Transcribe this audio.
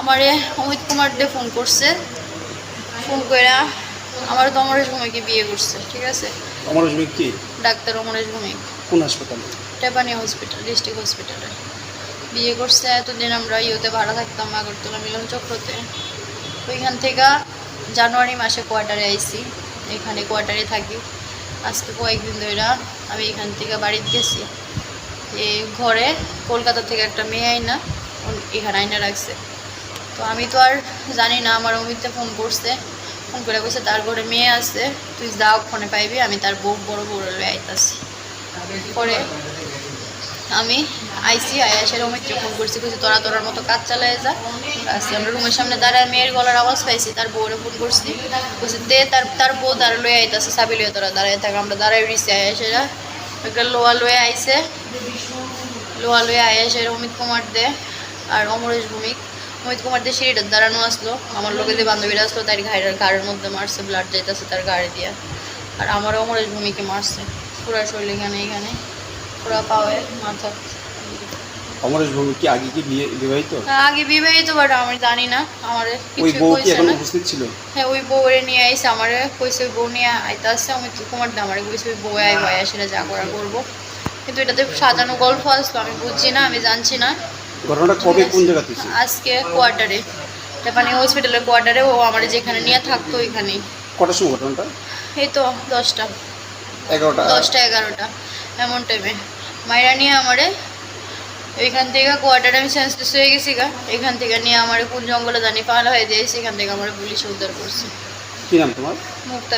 আমারে অমিত কুমার দে ফোন করছে। ফোন করে আমার তো অমরেশ ভূমিকে বিয়ে করছে ঠিক আছে? অমর জমি কি? ডাক্তার অমরেশ ভূমিক। কোন হাসপাতালে? টেপানি হসপিটাল ডিস্ট্রিক্ট হসপিটালে। বিয়ে করছে এতদিন আমরা ইয়েতে ভাড়া থাকতাম আগরতলা মিলন চক্রতে। ওইখান থেকে জানুয়ারি মাসে কোয়ার্টারে আইছি এখানে কোয়ার্টারে থাকি। আজকে কয়েকদিন ধরে আমি এখান থেকে বাড়িতে গেছি। এই ঘরে কলকাতা থেকে একটা মেয়ে আইনা এখানে আইনা রাখছে। তো আমি তো আর জানি না, আমার অমিতে ফোন করছে। ফোন করে কইছে তার ঘরে মেয়ে আছে, তুই যাও ফোনে পাইবি, আমি তার বউ, বড় বড় লয়ে আইতাছি। পরে আমি আইসি আয়াসের অমিতকে ফোন করছি কিছু তোরা তোরার মতো কাজ চালায় যা। আসছি আমরা রুমের সামনে দাঁড়ায় মেয়ের গলার আওয়াজ পাইছি, তার বউরে ফোন করছি। বলছি দে তার তার বউ দাঁড়া লয়ে আইতাছে, সাবি লয়ে তোরা দাঁড়ায় থাক, আমরা দাঁড়ায় রইছি। আয়াসেরা একটা লোয়া লয়ে আইছে। লোয়া লয়ে আয়াসের অমিত কুমার দে আর অমরেশ ভূমিক। অমিত কুমার দে সিঁড়িটার দাঁড়ানো আসলো আমার লোকে যে বান্ধবীরা আসলো তার ঘাড়ের ঘাড়ের মধ্যে মারছে ব্লাড যাইতেছে তার গাড়ি দিয়ে। আর আমার অমরেশ ভূমিকে মারছে পুরা শরীর এখানে এখানে পুরা পাওয়ে মাথা। অমরেশ ভূমি কি আগে কি বিয়ে বিবাহিত? আগে বিবাহিত বাট আমি জানি না আমার ওই বউ কি এখন উপস্থিত ছিল? হ্যাঁ ওই বউরে নিয়ে আইসে আমার কইছে ওই বউ নিয়ে আইতে আসছে আমি কি কুমার দা আমার কইছে ওই বউ আই ভাই সেটা যা করা করব। কিন্তু এটাতে সাজানো গল্প আসলো আমি বুঝছি না আমি জানছি না। ঘটনাটা কবে কোন জায়গা থেকে? আজকে কোয়ার্টারে জাপানি হসপিটালের কোয়ার্টারে ও আমার যেখানে নিয়ে থাকতো ওইখানেই। কটার সময় ঘটনাটা? এই তো দশটা। এগারোটা। দশটা এগারোটা এমন টাইমে মাইরা নিয়ে আমারে এইখান থেকে কোয়ার্টারে আমি সেন্সলেস হয়ে গেছি গা। এখান থেকে নিয়ে আমার কোন জঙ্গলে জানি পালা হয়ে দিয়েছি সেখান থেকে আমার পুলিশ উদ্ধার করছে। কি নাম তোমার? মুক্তা